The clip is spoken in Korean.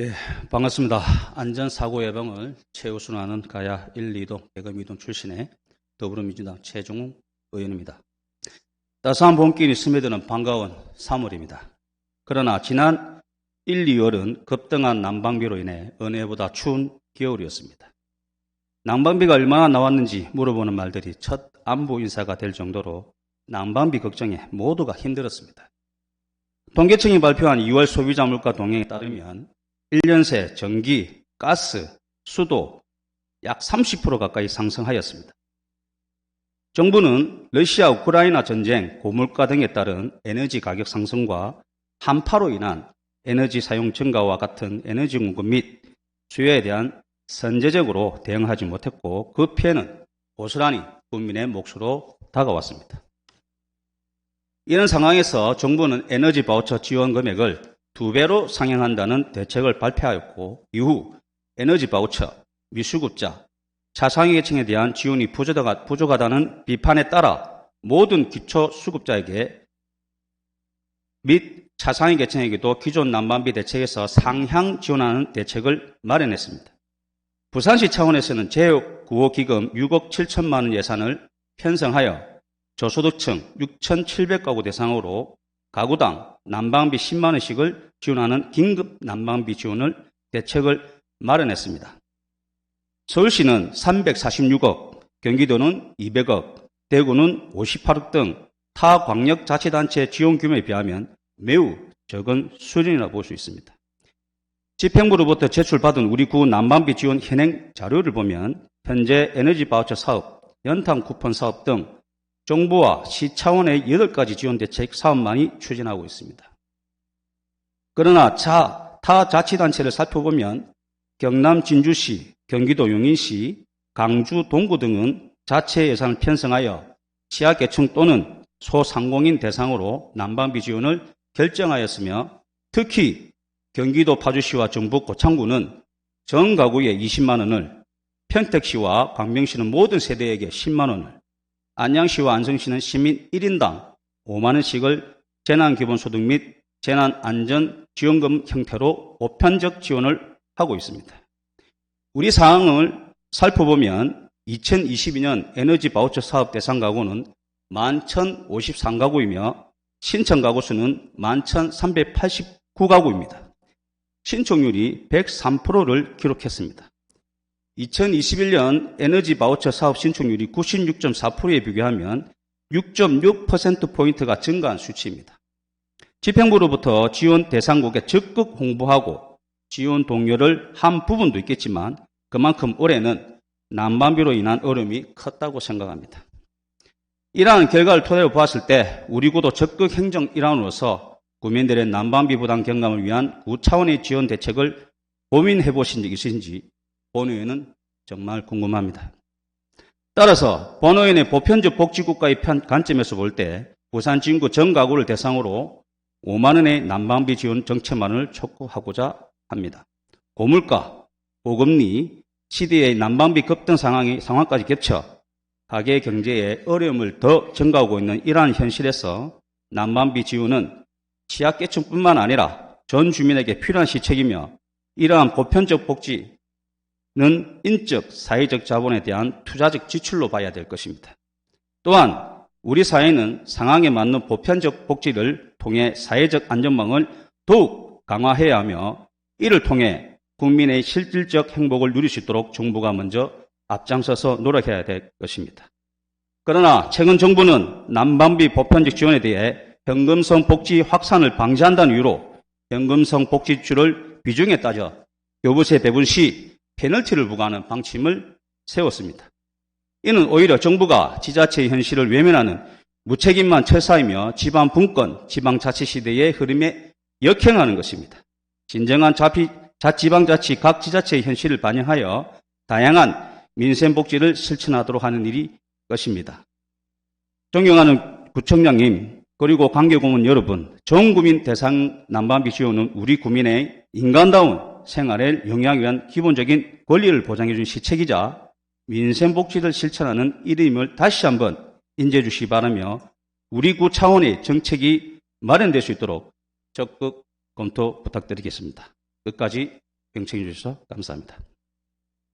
예, 반갑습니다. 안전사고 예방을 최우선하는 가야 1, 2동, 대검 2동 출신의 더불어민주당 최종욱 의원입니다. 따스한 봄길이 스며드는 반가운 3월입니다. 그러나 지난 1, 2월은 급등한 난방비로 인해 해보다 추운 겨울이었습니다. 난방비가 얼마나 나왔는지 물어보는 말들이 첫 안보 인사가 될 정도로 난방비 걱정에 모두가 힘들었습니다. 통계청이 발표한 2월 소비자 물가 동향에 따르면 1년 새 전기, 가스, 수도 약 30% 가까이 상승하였습니다. 정부는 러시아 우크라이나 전쟁, 고물가 등에 따른 에너지 가격 상승과 한파로 인한 에너지 사용 증가와 같은 에너지 공급 및 수요에 대한 선제적으로 대응하지 못했고 그 피해는 고스란히 국민의 몫으로 다가왔습니다. 이런 상황에서 정부는 에너지 바우처 지원 금액을 두 배로 상향한다는 대책을 발표하였고 이후 에너지 바우처, 미수급자, 차상위 계층에 대한 지원이 부족하다는 비판에 따라 모든 기초 수급자에게 및 차상위 계층에게도 기존 난방비 대책에서 상향 지원하는 대책을 마련했습니다. 부산시 차원에서는 제9호 기금 6억 7천만 원 예산을 편성하여 저소득층 6,700가구 대상으로 가구당 난방비 10만 원씩을 지원하는 긴급 난방비 지원을 대책을 마련했습니다. 서울시는 346억, 경기도는 200억, 대구는 58억 등 타 광역자치단체 지원 규모에 비하면 매우 적은 수준이라 볼 수 있습니다. 집행부로부터 제출받은 우리 구 난방비 지원 현행 자료를 보면 현재 에너지 바우처 사업, 연탄 쿠폰 사업 등 정부와 시 차원의 8가지 지원 대책 사업만이 추진하고 있습니다. 그러나 자, 타 자치단체를 살펴보면 경남 진주시, 경기도 용인시, 강주 동구 등은 자체 예산을 편성하여 취약계층 또는 소상공인 대상으로 난방비 지원을 결정하였으며 특히 경기도 파주시와 전북 고창구는 전 가구에 20만 원을 평택시와 광명시는 모든 세대에게 10만 원을 안양시와 안성시는 시민 1인당 5만 원씩을 재난기본소득 및 재난안전지원금 형태로 보편적 지원을 하고 있습니다. 우리 상황을 살펴보면 2022년 에너지 바우처 사업 대상 가구는 11,053가구이며 신청 가구 수는 11,389가구입니다. 신청률이 103%를 기록했습니다. 2021년 에너지 바우처 사업 신청률이 96.4%에 비교하면 6.6%포인트가 증가한 수치입니다. 집행부로부터 지원 대상국에 적극 홍보하고 지원 동료를 한 부분도 있겠지만 그만큼 올해는 난방비로 인한 어려움이 컸다고 생각합니다. 이러한 결과를 토대로 보았을 때 우리 구도 적극 행정 일환으로서 국민들의 난방비 부담 경감을 위한 구 차원의 지원 대책을 고민해 보신 적 있으신지 본 의원은 정말 궁금합니다. 따라서 본 의원의 보편적 복지국가의 관점에서 볼 때 부산 진구 전 가구를 대상으로 5만 원의 난방비 지원 정책만을 촉구하고자 합니다. 고물가, 고금리, 시대의 난방비 급등 상황이 상황까지 겹쳐 가계 경제에 어려움을 더 증가하고 있는 이러한 현실에서 난방비 지원은 취약계층뿐만 아니라 전 주민에게 필요한 시책이며 이러한 보편적 복지 는 인적, 사회적 자본에 대한 투자적 지출로 봐야 될 것입니다. 또한 우리 사회는 상황에 맞는 보편적 복지를 통해 사회적 안전망을 더욱 강화해야 하며 이를 통해 국민의 실질적 행복을 누릴 수 있도록 정부가 먼저 앞장서서 노력해야 될 것입니다. 그러나 최근 정부는 난방비 보편적 지원에 대해 현금성 복지 확산을 방지한다는 이유로 현금성 복지출을 비중에 따져 교부세 배분 시 페널티를 부과하는 방침을 세웠습니다. 이는 오히려 정부가 지자체의 현실을 외면하는 무책임한 철사이며 지방 분권, 지방자치 시대의 흐름에 역행하는 것입니다. 진정한 자피, 자치방자치 각 지자체의 현실을 반영하여 다양한 민생 복지를 실천하도록 하는 일이 것입니다. 존경하는 구청장님 그리고 관계공원 여러분, 전 국민 대상 난방비 지원은 우리 국민의 인간다운 생활에 영향을 위한 기본적인 권리를 보장해 준 시책이자 민생복지를 실천하는 일임을 다시 한번 인지해 주시기 바라며 우리 구 차원의 정책이 마련될 수 있도록 적극 검토 부탁드리겠습니다. 끝까지 경청해 주셔서 감사합니다.